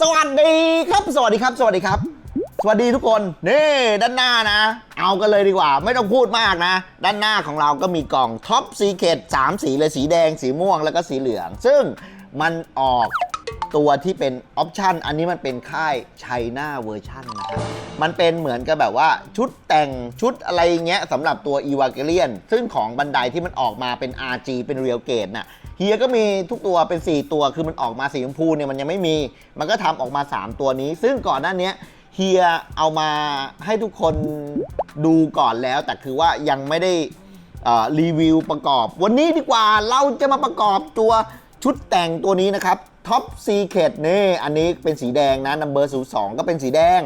สวัสดีครับ สวัสดีครับ สวัสดีครับ สวัสดีทุกคนนี่ด้านหน้านะ เอากันเลยดีกว่า ไม่ต้องพูดมากนะ ด้านหน้าของเราก็มีกล่องท็อปซีเคตสามสีเลยสีแดง สีม่วงแล้วก็สีเหลือง ซึ่งมันออก ตัวที่เป็นออปชันอันนี้มันเป็นค่ายไชน่าเวอร์ชันนะครับมันเป็นเหมือนกับแบบว่าชุดแต่งชุดอะไรอย่างเงี้ยสำหรับตัว e v a g e r i o n ซึ่งของบันไดที่มันออกมาเป็น RG เป็น Real Gate น่ะเฮียก็มีทุกตัวเป็น 4 ตัวคือมันออกมาสีชมพูเนี่ยมันยังไม่มี มันก็ทำออกมา 3 ตัวนี้ ซึ่งก่อนหน้านี้เฮียเอามาให้ทุกคนดูก่อนแล้ว แต่คือว่ายังไม่ได้รีวิวประกอบ วันนี้ดีกว่าเราจะมาประกอบตัวชุดแต่งตัวนี้นะครับ ท็อปซีเคดนี่อันนี้เป็นสีแดงนะนัมเบอร์ศูนย์สองก็เป็นสีแดง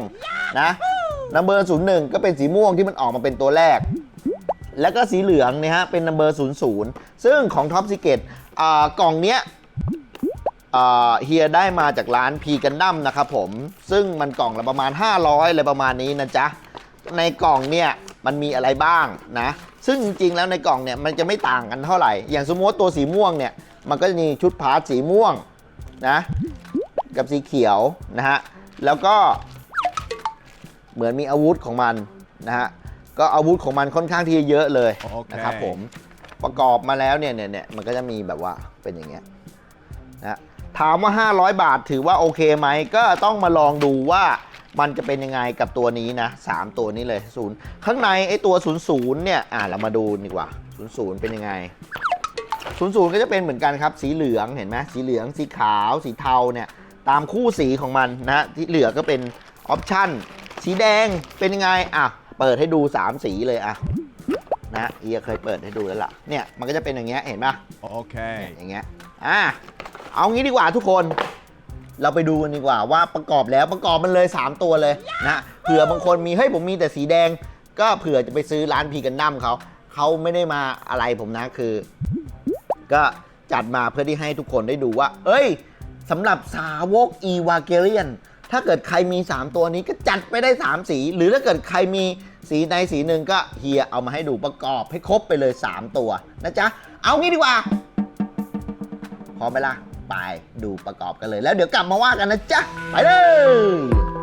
นะนัมเบอร์ศูนย์หนึ่งก็เป็นสีม่วงที่มันออกมาเป็นตัวแรก แล้วก็สีเหลืองเนี่ยฮะเป็นนัมเบอร์ศูนย์ศูนย์ซึ่งของท็อปซีเคดกล่องเนี้ยอ่าเฮียได้มาจากร้านพีกันดั้มนะครับผม ซึ่งมันกล่องละประมาณ 500อะไรประมาณนี้นะจ๊ะ ในกล่องเนี่ยมันมีอะไรบ้างนะ ซึ่งจริงๆแล้วในกล่องเนี่ยมันจะไม่ต่างกันเท่าไหร่ อย่างสมมติว่าตัวสีม่วงเนี่ย มันก็จะมีชุดพาร์ทสีม่วง นะ กับสีเขียวนะฮะ แล้วก็เหมือนมีอาวุธของมันนะฮะ ก็อาวุธของมันค่อนข้างที่จะเยอะเลยโอเค นะครับผมประกอบมาแล้วเนี่ยเนี่ยเนี่ยมันก็จะมีแบบว่าเป็นอย่างเงี้ยนะถามว่า 500 บาทถือว่าโอเคไหมก็ต้องมาลองดูว่ามันจะเป็นยังไงกับตัวนี้นะ 3 ตัวนี้เลยศูนย์ข้างในไอ้ตัว00เนี่ยอ่าเรามาดูดีกว่า00เป็นยังไง 00ก็จะเป็นเหมือนกันครับ สีเหลืองเห็นไหมสีเหลือง สีขาว สีเทาเนี่ย ตามคู่สีของมันนะที่เหลือก็เป็นออปชั่น สีแดงเป็นยังไง อะ เปิดให้ดู 3 สีเลยอะ นะเอียเคยเปิดให้ดูแล้วล่ะ เนี่ย มันก็จะเป็นอย่างเงี้ย เห็นปะ Okay. อย่างเงี้ย อะ เอางี้ดีกว่าทุกคน เราไปดูกันดีกว่าว่าประกอบแล้วประกอบมันเลย 3 ตัวเลยนะเผื่อบางคนมี เฮ้ยผมมีแต่สีแดง ก็เผื่อจะไปซื้อร้านพีกันดั้มเขา เขาไม่ได้มาอะไรผมนะคือ ก็จัดมาเพื่อที่ให้ทุกคนได้ดูว่า เอ้ยสำหรับสาวกอีวาเกเรียน ถ้าเกิดใครมี 3 ตัวนี้ก็จัดไปได้ 3 สี หรือถ้าเกิดใครมีสีใดสีหนึ่งก็เฮียเอามาให้ดูประกอบให้ครบไปเลย 3 ตัวนะจ๊ะ เอางี้ดีกว่า พร้อมไหมล่ะ ไปดูประกอบกันเลย แล้วเดี๋ยวกลับมาว่ากันนะจ๊ะ ไปเลย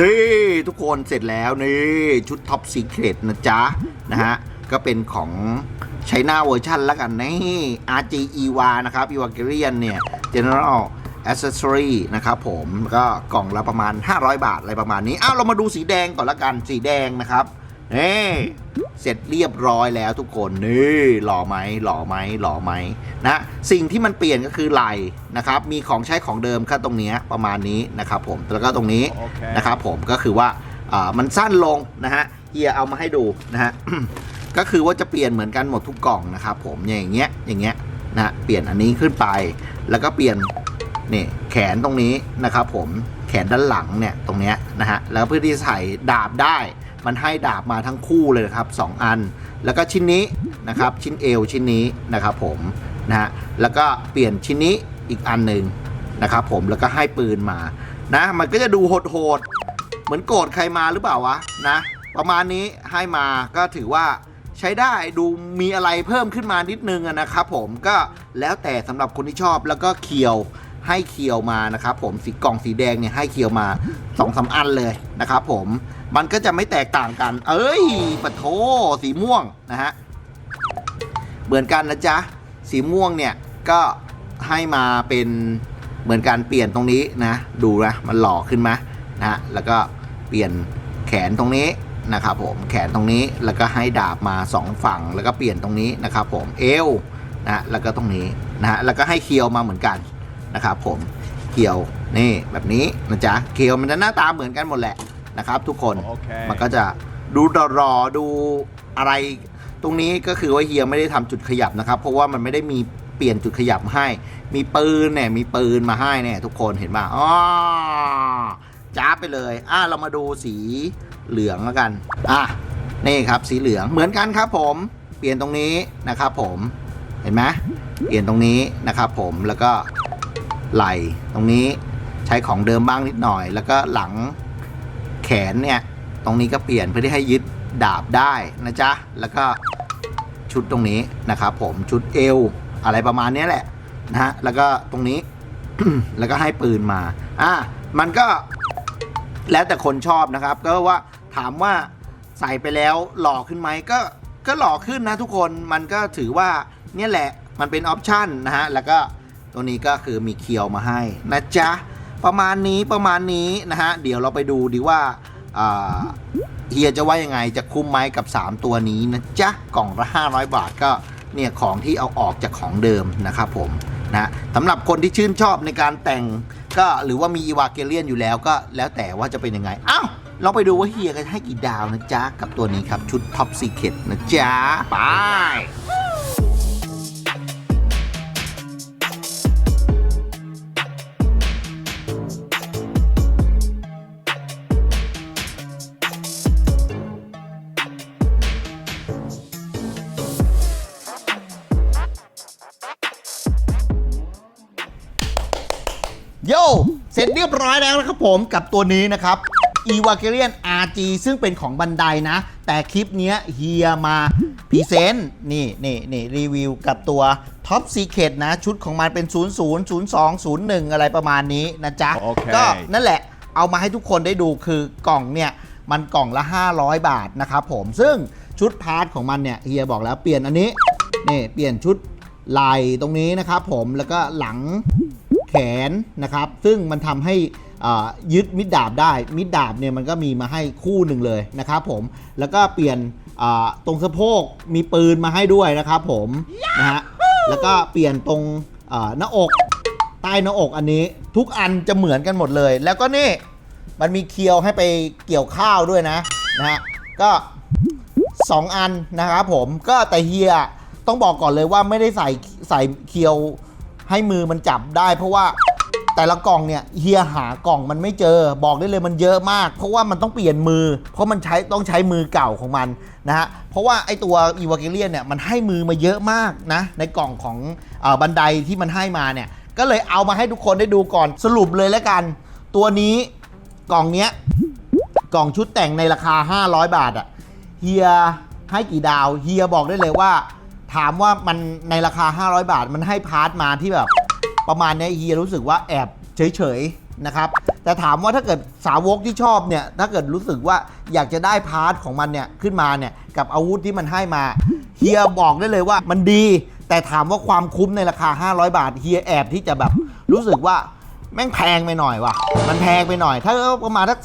นี่ทุกคนเสร็จแล้วนี่ชุดท็อปซีเครตนะจ๊ะ นะฮะ ก็เป็นของใช้หน้าเวอร์ชันแล้วกันนี่ RG EVA นะครับ e v a g e r i a n เนี่ย General Accessory นะครับผมก็กล่องละประมาณ 500 บาทอะไรประมาณนี้ อ้าวเรามาดูสีแดงก่อนละกันสีแดงนะครับ นี่เสร็จเรียบร้อยแล้วทุกคนนี่หล่อไหมหล่อไหมหล่อไหมนะสิ่งที่มันเปลี่ยนก็คือไหลนะครับ มีของใช้ของเดิมแค่ตรงเนี้ยประมาณนี้นะครับผมแล้วก็ตรงนี้โอเคนะครับผมก็คือว่าอ่ามันสั้นลงนะฮะเฮียเอามาให้ดูนะฮะก็คือว่าจะเปลี่ยนเหมือนกันหมดทุกกล่องนะครับผมอย่างเงี้ยอย่างเงี้ยนะฮะเปลี่ยนอันนี้ขึ้นไป แล้วก็เปลี่ยนนี่แขนตรงนี้นะครับผมแขนด้านหลังเนี่ยตรงเนี้ยนะฮะแล้วเพื่อที่จะใส่ดาบได้ มันให้ดาบมาทั้งคู่เลยครับสองอัน แล้วก็ชิ้นนี้นะครับชิ้นเอวชิ้นนี้นะครับผมนะฮะแล้วก็เปลี่ยนชิ้นนี้อีกอันหนึ่งนะครับผมแล้วก็ให้ปืนมานะมันก็จะดูโหดๆเหมือนโกรธใครมาหรือเปล่าวะนะประมาณนี้ให้มาก็ถือว่าใช้ได้ดูมีอะไรเพิ่มขึ้นมานิดนึงนะครับผมก็แล้วแต่สำหรับคนที่ชอบแล้วก็เคียว ให้เคียวมานะครับผมสีกล่องสีแดงเนี่ยให้เคียวมาสองสามอันเลยนะครับผมมันก็จะไม่แตกต่างกัน เอ้ยปะโถสีม่วงนะฮะเหมือนกันนะจ๊ะสีม่วงเนี่ยก็ให้มาเป็นเหมือนการเปลี่ยนตรงนี้นะ ดูนะมันหล่อขึ้นไหมนะฮะแล้วก็เปลี่ยนแขนตรงนี้นะครับผมแขนตรงนี้แล้วก็ให้ดาบมาสองฝั่ง แล้วก็เปลี่ยนตรงนี้นะครับผมเอวนะแล้วก็ตรงนี้นะฮะแล้วก็ให้เคียวมาเหมือนกัน นะครับผมเคียวนี่แบบนี้นะจ๊ะเคียวมันจะหน้าตาเหมือนกันหมดแหละนะครับ ทุกคนโอเคมันก็จะดูรอๆดูอะไร ตรงนี้ก็คือว่าเฮียไม่ได้ทำจุดขยับนะครับ เพราะว่ามันไม่ได้มีเปลี่ยนจุดขยับให้ มีปืนเนี่ยมีปืนมาให้เนี่ยทุกคนเห็นป่ะอ๋อจ้าบไปเลยอะเรามาดูสีเหลืองแล้วกันอะนี่ครับสีเหลืองเหมือนกันครับผมเปลี่ยนตรงนี้นะครับผมเห็นไหมเปลี่ยนตรงนี้นะครับผมแล้วก็ ไหล่ตรงนี้ใช้ของเดิมบ้างนิดหน่อย แล้วก็หลังแขนเนี่ย ตรงนี้ก็เปลี่ยนเพื่อที่ให้ยึดดาบได้นะจ๊ะ แล้วก็ชุดตรงนี้นะครับผมชุดเอวอะไรประมาณนี้แหละนะฮะแล้วก็ตรงนี้ แล้วก็ให้ปืนมาอะมันก็แล้วแต่คนชอบนะครับ ก็ว่าถามว่าใส่ไปแล้วหล่อขึ้นไหมก็ก็หล่อขึ้นนะทุกคนมันก็ถือว่าเนี่ยแหละมันเป็นออปชันนะฮะแล้วก็ ตรงนี้ก็คือมีเคียวมาให้นะจ๊ะ ประมาณนี้ประมาณนี้นะฮะ เดี๋ยวเราไปดูดีว่าเฮียจะว่ายังไงจะคุ้มไหมกับ 3 ตัวนี้นะจ๊ะ กล่องละ 500 บาทก็เนี่ยของที่เอาออกจากของเดิมนะครับผมนะสำหรับคนที่ชื่นชอบในการแต่งก็หรือว่ามีอีวาเกเลียนอยู่แล้วก็แล้วแต่ว่าจะเป็นยังไง อ้าวเราไปดูว่าเฮียจะให้กี่ดาวนะจ๊ะ กับตัวนี้ครับ ชุดท็อปซีเค t นะจ๊ะ ไป โยเสร็จเรียบร้อยแล้วนะครับผมกับตัวนี้นะครับ e v a g a r i a n RG ซึ่งเป็นของบันไดนะ แต่คลิปเนี้ยเฮียมาพรีเซนต์นี่นี่นี่รีวิวกับตัว Top Secret นะ ชุดของมันเป็น 00 02 01 อะไรประมาณนี้นะจ๊ะโอเคก็นั่นแหละเอามาให้ทุกคนได้ดูคือกล่องเนี่ย มันกล่องละ 500 บาทนะครับผมซึ่งชุดพาร์ทของมันเนี่ยเฮียบอกแล้วเปลี่ยนอันนี้นี่เปลี่ยนชุดไหล่ตรงนี้นะครับผมแล้วก็หลัง แขนนะครับ ซึ่งมันทำให้ยึดมิดดาบได้ มิดดาบเนี่ยมันก็มีมาให้คู่หนึ่งเลยนะครับผม แล้วก็เปลี่ยนตรงสะโพกมีปืนมาให้ด้วยนะครับผมนะฮะ แล้วก็เปลี่ยนตรงหน้าอกใต้หน้าอกอันนี้ทุกอันจะเหมือนกันหมดเลย แล้วก็นี่มันมีเคียวให้ไปเกี่ยวข้าวด้วยนะนะฮะ ก็ 2 อันนะครับผม ก็แต่เฮียต้องบอกก่อนเลยว่าไม่ได้ใส่ใส่เคียว ให้มือมันจับได้ เพราะว่าแต่ละกล่องเนี่ยเฮียหากล่องมันไม่เจอ บอกได้เลยมันเยอะมาก เพราะว่ามันต้องเปลี่ยนมือ เพราะมันใช้ต้องใช้มือเก่าของมันนะฮะเพราะว่าไอตัวอีวาเกเลียนเนี่ยมันให้มือมาเยอะมากนะในกล่องของอบันไดที่มันให้มาเนี่ยก็เลยเอามาให้ทุกคนได้ดูก่อนสรุปเลยแล้วกัน ตัวนี้กล่องเนี้ยกล่องชุดแต่งในราคา 500 บาทอะเฮียให้กี่ดาวเฮียบอกได้เลยว่า ถามว่ามันในราคา 500 บาทมันให้พาร์ทมาที่แบบ ประมาณเนี้ยเฮียรู้สึกว่าแอบเฉยๆนะครับ แต่ถามว่าถ้าเกิดสาวกที่ชอบเนี่ย ถ้าเกิดรู้สึกว่าอยากจะได้พาร์ทของมันเนี่ยขึ้นมาเนี่ยกับอาวุธที่มันให้มาเฮียบอกได้เลยว่ามันดี แต่ถามว่าความคุ้มในราคา 500 บาทเฮียแอบที่จะแบบรู้สึกว่าแม่งแพงไปหน่อยว่ะ มันแพงไปหน่อย ถ้าประมาณทัก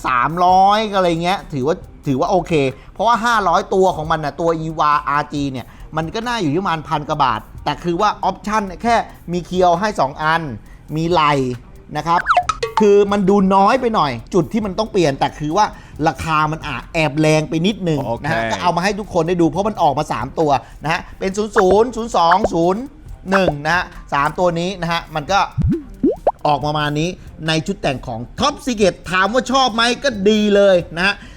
300อะไรเงี้ย ถือว่า ถือว่าโอเค เพราะว่า 500 ตัวของมันนะตัว e v a RG เนี่ยมันก็น่าอยู่ที่ประมาณพันกว่าบาท แต่คือว่าออปชั่นแค่มีเคียวให้ 2 อัน มีไหลนะครับ คือมันดูน้อยไปหน่อย จุดที่มันต้องเปลี่ยน แต่คือว่าราคามันอาจแอบแรงไปนิดหนึงโอเคนะฮะก็เอามาให้ทุกคนได้ดูเพราะมันออกมา 3 ตัวนะฮะเป็น 0 0 0 2 0 1 นะฮะสามตัวนี้นะฮะมันก็ออกมาประมาณนี้ในชุดแต่งของ Top Secret ถามว่าชอบไหมก็ดีเลยนะฮะอ่า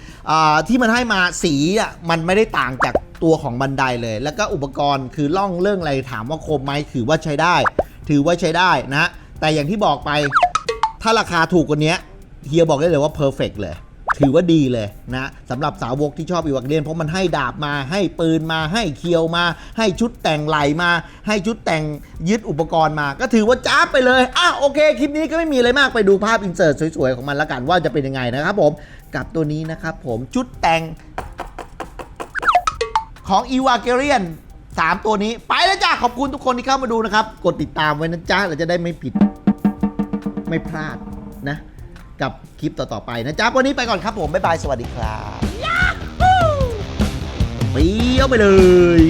ที่มันให้มาสีอะมันไม่ได้ต่างจากตัวของบันไดเลย แล้วก็อุปกรณ์คือล่องเรื่องอะไรถามว่าคมไหมถือว่าใช้ได้ ถือว่าใช้ได้นะ แต่อย่างที่บอกไปถ้าราคาถูกกว่านี้เฮียบอกได้เลยว่าเพอร์เฟกเลย ถือว่าดีเลยนะสำหรับสาวกที่ชอบอีวักเรียนเพราะมันให้ดาบมาให้ปืนมาให้เคียวมา ให้ชุดแต่งไหลมา ให้ชุดแต่งยึดอุปกรณ์มา ก็ถือว่าจ้าไปเลยอะโอเค คลิปนี้ก็ไม่มีอะไรมากไปดูภาพอินเสิร์ตสวยๆ ของมันละกันว่าจะเป็นยังไงนะครับผมกับตัวนี้นะครับผมชุดแต่งของ e v a g a r i a n 3ตัวนี้ไปแล้วจ้าขอบคุณทุกคนที่เข้ามาดูนะครับ กดติดตามไว้นะจ๊ะเราจะได้ไม่ผิดไม่พลาดนะ กับคลิปต่อ ๆ ไปนะจ๊ะ วันนี้ไปก่อนครับผม บ๊ายบาย สวัสดีครับเปรี้ยวไปเลย